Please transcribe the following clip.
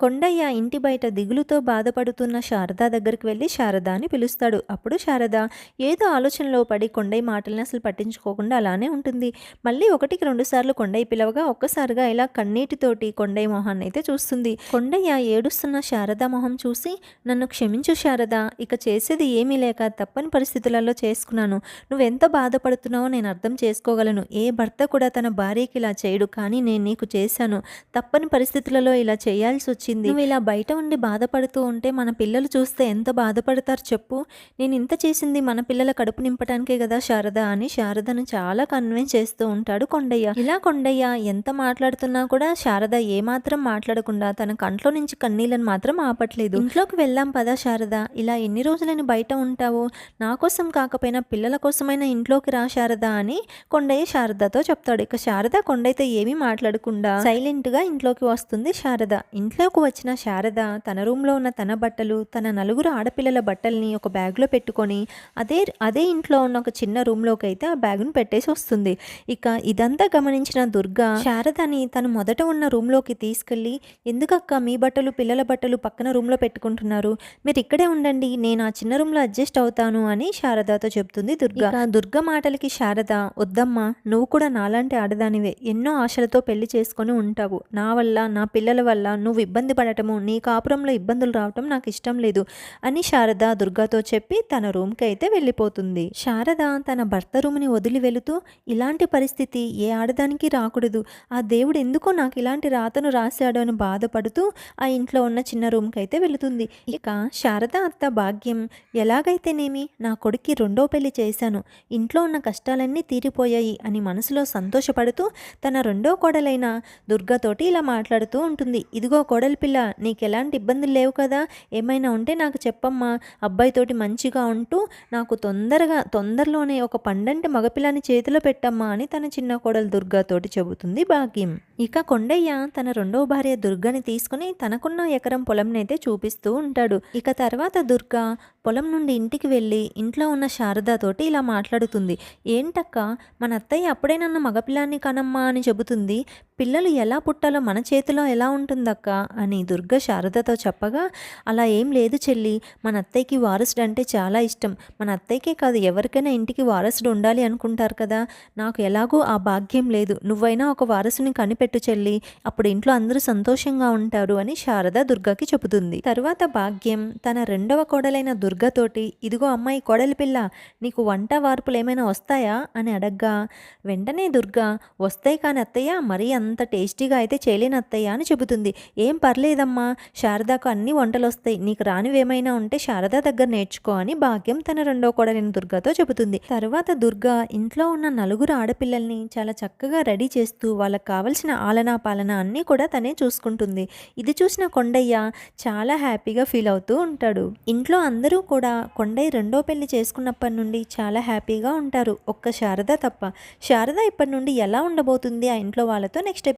కొండయ్య ఇంటి బయట దిగులుతో బాధపడుతున్న శారద దగ్గరికి వెళ్ళి శారద అని పిలుస్తాడు. అప్పుడు శారద ఏదో ఆలోచనలో పడి కొండయ్య మాటలను అసలు పట్టించుకోకుండా అలానే ఉంటుంది. మళ్ళీ ఒకటికి రెండు సార్లు కొండయ్య పిలవగా ఒక్కసారిగా ఇలా కన్నీటితోటి కొండయ్య మొహాన్ని అయితే చూస్తుంది. కొండయ్య ఏడుస్తున్న శారద మొహం చూసి నన్ను క్షమించు శారద ఇక చేసేది ఏమీ లేక తప్పని పరిస్థితులలో చేసుకున్నాను. నువ్వెంత బాధపడుతున్నావో నేను అర్థం చేసుకోగలను. ఏ భర్త కూడా తన భార్యకి ఇలా చేయడు కానీ నేను నీకు చేశాను. తప్పని పరిస్థితులలో ఇలా చేయాల్సి వచ్చి వచ్చింది నువ్వు ఇలా బయట ఉండి బాధపడుతూ ఉంటే మన పిల్లలు చూస్తే ఎంత బాధపడతారు చెప్పు. నేను ఇంత చేసింది మన పిల్లల కడుపు నింపడానికే కదా శారద అని శారదను చాలా కన్విన్స్ చేస్తూ ఉంటాడు కొండయ్య. ఇలా కొండయ్య ఎంత మాట్లాడుతున్నా కూడా శారద ఏమాత్రం మాట్లాడకుండా తన కంట్లో నుంచి కన్నీళ్ళను మాత్రం ఆపట్లేదు. ఇంట్లోకి వెళ్ళాం పదా శారద. ఇలా ఎన్ని రోజులని బయట ఉంటావు నా కోసం కాకపోయినా పిల్లల కోసమైనా ఇంట్లోకి రా శారద అని కొండయ్య శారదతో చెప్తాడు. ఇక శారద కొండయ్యతో ఏమీ మాట్లాడకుండా సైలెంట్గా ఇంట్లోకి వస్తుంది శారద. ఇంట్లోకి వచ్చిన శారద తన రూమ్లో ఉన్న తన బట్టలు తన నలుగురు ఆడపిల్లల బట్టల్ని ఒక బ్యాగ్లో పెట్టుకొని అదే అదే ఇంట్లో ఉన్న ఒక చిన్న రూమ్లోకి అయితే ఆ బ్యాగును పెట్టేసి వస్తుంది. ఇక ఇదంతా గమనించిన దుర్గా శారదని తను మొదట ఉన్న రూమ్లోకి తీసుకెళ్ళి ఎందుకక్క మీ బట్టలు పిల్లల బట్టలు పక్కన రూమ్లో పెట్టుకుంటున్నారు? మీరు ఇక్కడే ఉండండి నేను ఆ చిన్న రూమ్లో అడ్జస్ట్ అవుతాను అని శారదతో చెప్తుంది దుర్గా. దుర్గా మాటలకి శారద వద్దమ్మా నువ్వు కూడా నాలాంటి ఆడదానివే. ఎన్నో ఆశలతో పెళ్ళి చేసుకొని ఉంటావు. నా వల్ల నా పిల్లల వల్ల నువ్వు ఇబ్బంది పడటము నీ కాపురంలో ఇబ్బందులు రావటం నాకు ఇష్టం లేదు అని శారద దుర్గాతో చెప్పి తన రూమ్కి అయితే వెళ్ళిపోతుంది. శారద తన భర్త రూమ్ని వదిలి వెళుతూ ఇలాంటి పరిస్థితి ఏ ఆడదానికి రాకూడదు. ఆ దేవుడు ఎందుకో నాకు ఇలాంటి రాతను రాశాడు అని బాధపడుతూ ఆ ఇంట్లో ఉన్న చిన్న రూమ్కి అయితే వెళుతుంది. ఇక శారద అత్త భాగ్యం ఎలాగైతేనేమి? నా కొడుక్కి రెండో పెళ్ళి చేశాను. ఇంట్లో ఉన్న కష్టాలన్నీ తీరిపోయాయి అని మనసులో సంతోషపడుతూ తన రెండో కోడలైన దుర్గతోటి ఇలా మాట్లాడుతూ ఉంటుంది. ఇదిగో కోడలి పిల్ల నీకు ఎలాంటి ఇబ్బందులు లేవు కదా? ఏమైనా ఉంటే నాకు చెప్పమ్మా. అబ్బాయితోటి మంచిగా ఉంటూ నాకు తొందరగా తొందరలోనే ఒక పండంటి మగపిల్లని చేతిలో పెట్టమ్మా అని తన చిన్న కోడలు దుర్గాతోటి చెబుతుంది భాగ్యం. ఇక కొండయ్య తన రెండవ భార్య దుర్గని తీసుకుని తనకున్న ఎకరం పొలంనైతే చూపిస్తూ ఉంటాడు. ఇక తర్వాత దుర్గా పొలం నుండి ఇంటికి వెళ్ళి ఇంట్లో ఉన్న శారదాతోటి ఇలా మాట్లాడుతుంది. ఏంటక్క మన అత్తయ్య అప్పుడే నన్ను మగపిల్లాన్ని కనమ్మా అని చెబుతుంది. పిల్లలు ఎలా పుట్టాలో మన చేతిలో ఎలా ఉంటుందక్క? అని దుర్గ శారదతో చెప్పగా అలా ఏం లేదు చెల్లి. మన అత్తయ్యకి వారసుడు అంటే చాలా ఇష్టం. మన అత్తయ్యకే కాదు ఎవరికైనా ఇంటికి వారసుడు ఉండాలి అనుకుంటారు కదా. నాకు ఎలాగూ ఆ భాగ్యం లేదు. నువ్వైనా ఒక వారసుని కనిపెట్టు చెల్లి. అప్పుడు ఇంట్లో అందరూ సంతోషంగా ఉంటారు అని శారద దుర్గకి చెబుతుంది. తరువాత భాగ్యం తన రెండవ కోడలైన దుర్గ దుర్గతోటి ఇదిగో అమ్మాయి కోడలి పిల్ల నీకు వంట వార్పులు ఏమైనా వస్తాయా? అని అడగ్గా వెంటనే దుర్గా వస్తాయి కానీ అత్తయ్య మరీ అంత టేస్టీగా అయితే చేయలేని అత్తయ్య అని చెబుతుంది. ఏం పర్లేదమ్మా శారదాకు అన్ని వంటలు వస్తాయి నీకు రానివేమైనా ఉంటే శారద దగ్గర నేర్చుకో అని భాగ్యం తన రెండో కోడలైన దుర్గాతో చెబుతుంది. తర్వాత దుర్గా ఇంట్లో ఉన్న నలుగురు ఆడపిల్లల్ని చాలా చక్కగా రెడీ చేస్తూ వాళ్ళకి కావలసిన ఆలనా పాలన అన్నీ కూడా తనే చూసుకుంటుంది. ఇది చూసిన కొండయ్య చాలా హ్యాపీగా ఫీల్ అవుతూ ఉంటాడు. ఇంట్లో అందరూ కూడా కొండయ్య రెండో పెళ్ళి చేసుకున్నప్పటి నుండి చాలా హ్యాపీగా ఉంటారు. ఒక్క శారద తప్ప. శారద ఇప్పటి నుండి ఎలా ఉండబోతుంది ఆ ఇంట్లో వాళ్ళతో నెక్స్ట్